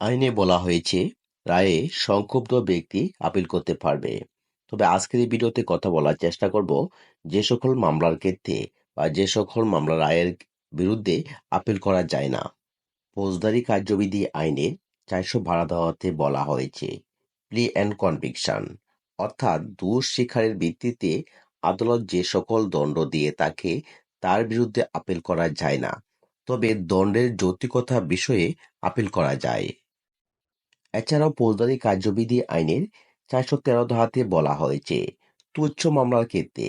আইনে বলা হয়েছে, রায়ে সংক্ষুব্ধ ব্যক্তি আপিল করতে পারবে। তবে আজকের এই ভিডিওতে কথা বলার চেষ্টা করব যে সকল মামলার ক্ষেত্রে বা যে সকল মামলা রায়ের বিরুদ্ধে আপিল করা যায় না। ফৌজদারি কার্যবিধি আইনে চারশো ভাড়া দেওয়াতে বলা হয়েছে, প্লি অ্যান্ড কনভিকশন। অর্থাৎ দোষ স্বীকারের ভিত্তিতে আদালত যে সকল দণ্ড দিয়ে তাকে তার বিরুদ্ধে আপিল করা যায় না, তবে দণ্ডের যৌক্তিকতা বিষয়ে আপিল করা যায়। এছাড়াও ফৌজদারি কার্যবিধি আইনের চারশো তেরো ধারাতে বলা হয়েছে, তুচ্ছ মামলার ক্ষেত্রে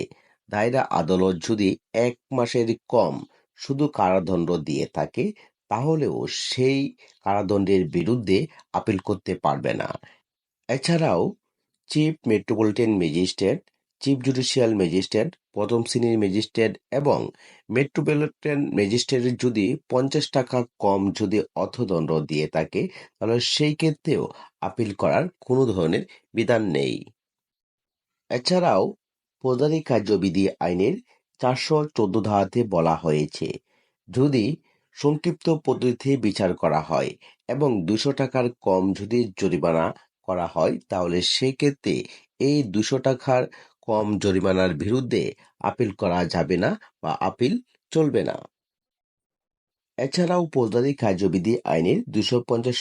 দায়রা আদালত যদি এক মাসের কম শুধু কারাদণ্ড দিয়ে থাকে, তাহলেও সেই কারাদণ্ডের বিরুদ্ধে আপিল করতে পারবে না। এছাড়াও chief metropolitan magistrate chief judicial magistrate প্রথম শ্রেণির ম্যাজিস্ট্রেট এবং মেট্রোপলিটন ম্যাজিস্ট্রেটের যদি পঞ্চাশ টাকা কম যদি অর্থদণ্ড দিয়ে থাকে, তাহলে সেই ক্ষেত্রেও আপিল করার কোনো ধরনের বিধান নেই। এছাড়াও ফৌজদারি কার্যবিধি আইনের চারশো চোদ্দ ধারাতে বলা হয়েছে, যদি সংক্ষিপ্ত পদ্ধতিতে বিচার করা হয় এবং দুশো টাকার কম যদি জরিমানা করা হয়, তাহলে সেক্ষেত্রে এই দুশো টাকার কম জরিমানার বিরুদ্ধে আপিল করা যাবে না বা আপিল চলবে না। এছাড়াও ফৌজদারি কার্যবিধি আইনের দুশো পঞ্চাশ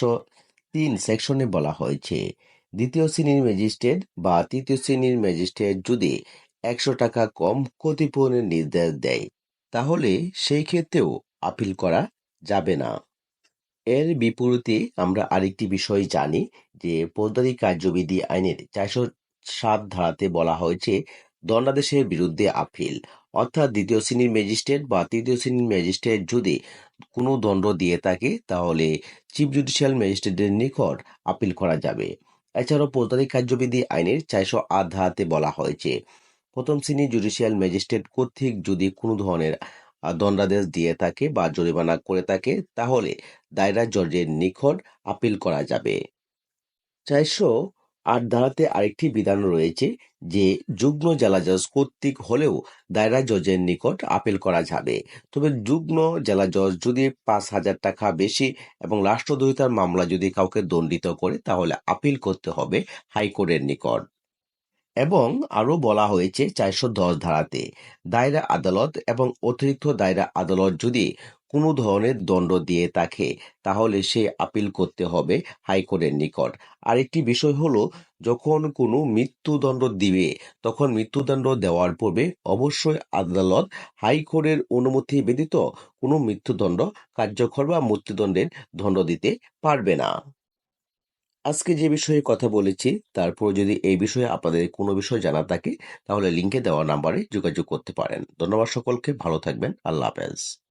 তিন সেকশনে বলা হয়েছে, দ্বিতীয় শ্রেণির ম্যাজিস্ট্রেট বা তৃতীয় শ্রেণির ম্যাজিস্ট্রেট যদি একশো টাকা কম ক্ষতিপূরণের নির্দেশ দেয়, তাহলে সেই ক্ষেত্রেও আপিল করা যাবে না। এর বিপরীতে আমরা আরেকটি বিষয় জানি যে ফৌজদারি কার্যবিধি আইনের চারশো সাত ধারাতে বলা হয়েছে, দণ্ডাদেশের বিরুদ্ধে আপিল। অর্থাৎ দ্বিতীয় শ্রেণির ম্যাজিস্ট্রেট বা তৃতীয় শ্রেণির ম্যাজিস্ট্রেট যদি কোনো দণ্ড দিয়ে থাকে, তাহলে চিফ জুডিশিয়াল ম্যাজিস্ট্রেটের নিকট আপিল করা যাবে। এছাড়াও ফৌজদারি কার্যবিধি আইনের চারশো আট ধারাতে বলা হয়েছে, প্রথম শ্রেণির জুডিশিয়াল ম্যাজিস্ট্রেট কর্তৃক যদি কোনো ধরনের দণ্ডাদেশ দিয়ে থাকে বা জরিমানা করে থাকে, তাহলে দায়রা জজের নিকট আপিল করা যাবে। চারশো আট ধারাতে আরেকটি বিধান রয়েছে যে যুগ্ম জেলা জজ কর্তৃক হলেও দায়রা জজের নিকট আপিল করা যাবে। তবে যুগ্ম জেলা জজ যদি পাঁচ হাজার টাকা বেশি এবং রাষ্ট্রদ্রোহিতার মামলা যদি কাউকে দণ্ডিত করে, তাহলে আপিল করতে হবে হাইকোর্টের নিকট। এবং আরও বলা হয়েছে চারশো দশ ধারাতে, দায়রা আদালত এবং অতিরিক্ত দায়রা আদালত যদি কোনো ধরনের দণ্ড দিয়ে থাকে তাহলে সে আপিল করতে হবে হাইকোর্টের নিকট। আরেকটি বিষয় হলো, যখন কোনো মৃত্যুদণ্ড দিবে, তখন মৃত্যুদণ্ড দেওয়ার পূর্বে অবশ্যই আদালত হাইকোর্টের অনুমতি ব্যতীত কোনো মৃত্যুদণ্ড, কার্যকর বা মৃত্যুদণ্ডের দণ্ড দিতে পারবে না। আজকে যে বিষয়ে কথা বলেছি, তারপর যদি এই বিষয়ে আপনাদের কোনো বিষয় জানা থাকে, তাহলে লিঙ্কে দেওয়া নাম্বারে যোগাযোগ করতে পারেন। ধন্যবাদ সকলকে, ভালো থাকবেন, আল্লাহ হাফেজ।